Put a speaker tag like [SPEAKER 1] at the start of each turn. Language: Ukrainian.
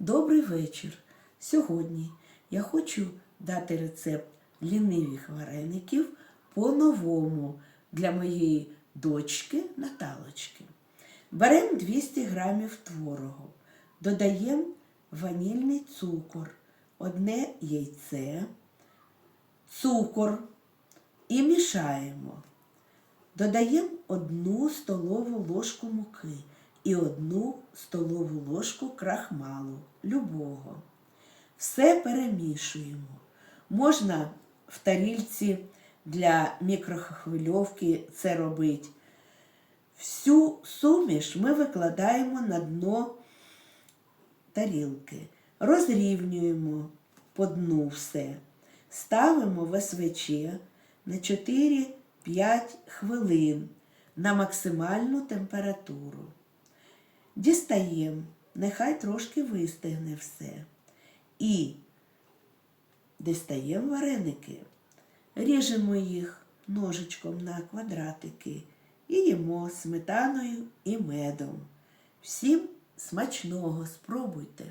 [SPEAKER 1] Добрий вечір. Сьогодні я хочу дати рецепт лінивих вареників по-новому для моєї дочки Наталочки. Беремо 200 грамів творогу, додаємо ванільний цукор, одне яйце, цукор і мішаємо. Додаємо одну столову ложку муки і одну столову ложку крахмалу любого. Все перемішуємо. Можна в тарільці для мікрохвильовки це робити. Всю суміш ми викладаємо на дно тарілки, розрівнюємо по дну все, ставимо в СВЧ на 4-5 хвилин на максимальну температуру. Дістаємо, нехай трошки вистигне все. І дістаємо вареники, ріжемо їх ножичком на квадратики і їмо сметаною і медом. Всім смачного спробуйте!